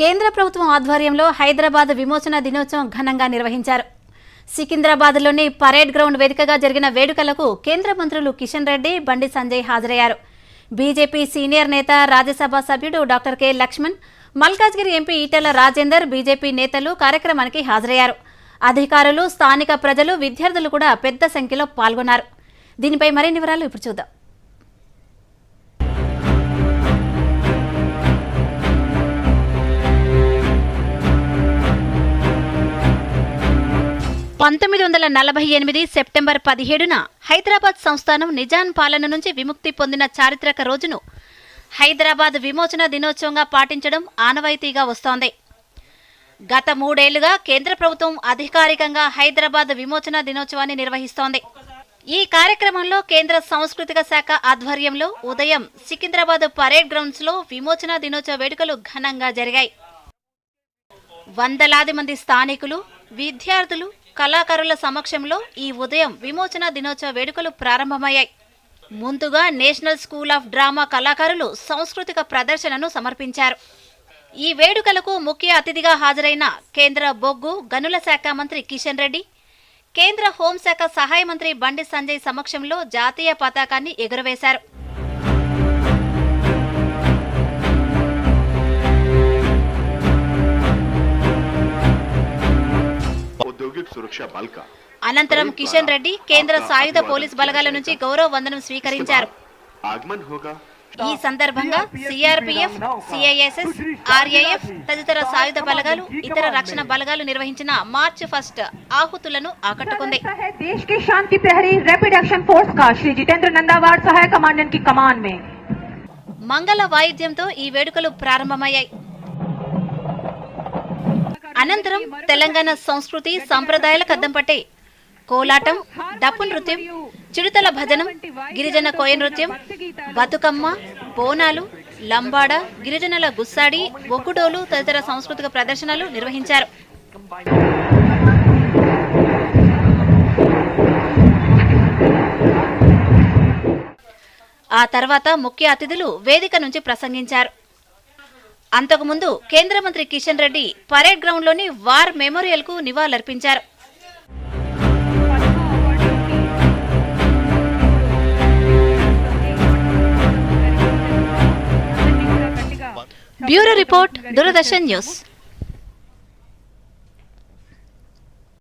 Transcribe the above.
కేంద్ర ప్రభుత్వం ఆధ్వర్యంలో హైదరాబాద్ విమోచన దినోత్సవం ఘనంగా నిర్వహించారు. సికింద్రాబాద్లోని పరేడ్ గ్రౌండ్ వేదికగా జరిగిన వేడుకలకు కేంద్ర మంత్రులు కిషన్ రెడ్డి బండి సంజయ్ హాజరయ్యారు. బీజేపీ సీనియర్ నేత రాజ్యసభ సభ్యుడు doctor K. Laxman Malkajgiri MP Etela Rajender BJP నేతలు కార్యక్రమానికి హాజరయ్యారు. అధికారులు స్థానిక ప్రజలు విద్యార్థులు కూడా పెద్ద సంఖ్యలో పాల్గొన్నారు. దీనిపై మరిన్ని వివరాలు ఇప్పుడు చూద్దాం. పంతొమ్మిది వందల నలభై ఎనిమిది సెప్టెంబర్ పదిహేడున హైదరాబాద్ సంస్థానం నిజాం పాలన నుంచి విముక్తి పొందిన చారిత్రక రోజును హైదరాబాద్ విమోచన దినోత్సవంగా పాటించడం ఆనవాయితీగా వస్తోంది. గత మూడేళ్ళుగా కేంద్ర ప్రభుత్వం అధికారికంగా హైదరాబాద్ విమోచన దినోత్సవాన్ని నిర్వహిస్తోంది. ఈ కార్యక్రమంలో కేంద్ర సాంస్కృతిక శాఖ ఆధ్వర్యంలో ఉదయం సికింద్రాబాద్ పరేడ్ గ్రౌండ్స్లో విమోచన దినోత్సవ వేడుకలు ఘనంగా జరిగాయి. వందలాది మంది స్థానికులు విద్యార్థులు కళాకారుల సమక్షంలో ఈ ఉదయం విమోచన దినోత్సవ వేడుకలు ప్రారంభమయ్యాయి. ముందుగా నేషనల్ స్కూల్ ఆఫ్ డ్రామా కళాకారులు సాంస్కృతిక ప్రదర్శనను సమర్పించారు. ఈ వేడుకలకు ముఖ్య అతిథిగా హాజరైన కేంద్ర బొగ్గు గనుల శాఖ మంత్రి కిషన్ రెడ్డి కేంద్ర హోంశాఖ సహాయ మంత్రి బండి సంజయ్ సమక్షంలో జాతీయ పతాకాన్ని ఎగురవేశారు. అనంతరం కిషన్ రెడ్డి కేంద్ర సాయుధ పోలీస్ బలగాల నుంచి గౌరవ వందనం స్వీకరించారు. ఈ సందర్భంగా సిఆర్పిఎఫ్ సిఐఎస్ఎస్ ఆర్ఏఎఫ్ తదితర సాయుధ బలగాలు ఇతర రక్షణ బలగాలు నిర్వహించిన మార్చ్ ఫస్ట్ ఆహుతులను ఆకట్టుకుంది. దేశ్కి శాంతి ప్రహరీ ర్యాపిడ్ యాక్షన్ ఫోర్స్ కా? శ్రీ జితేంద్ర నందావాడ్ సహాయ కమాండెంట్కి కమాన్ మే. మంగళ వాయిద్యంతో ఈ వేడుకలు ప్రారంభమయ్యాయి. అనంతరం తెలంగాణ సంస్కృతి సంప్రదాయాలకు అద్దం పట్టే కోలాటం డప్పు నృత్యం చిడుతల భజనం గిరిజన కోయ నృత్యం బతుకమ్మ బోనాలు లంబాడ గిరిజనుల గుస్సాడి ఒగ్గుడోలు తదితర సాంస్కృతిక ప్రదర్శనలు నిర్వహించారు. ఆ తర్వాత ముఖ్య అతిథులు వేదిక నుంచి ప్రసంగించారు. అంతకుముందు కేంద్ర మంత్రి కిషన్ రెడ్డి పరేడ్ గ్రౌండ్లోని వార్ మెమోరియల్కు నివాళులర్పించారు. Bureau report Doordarshan news.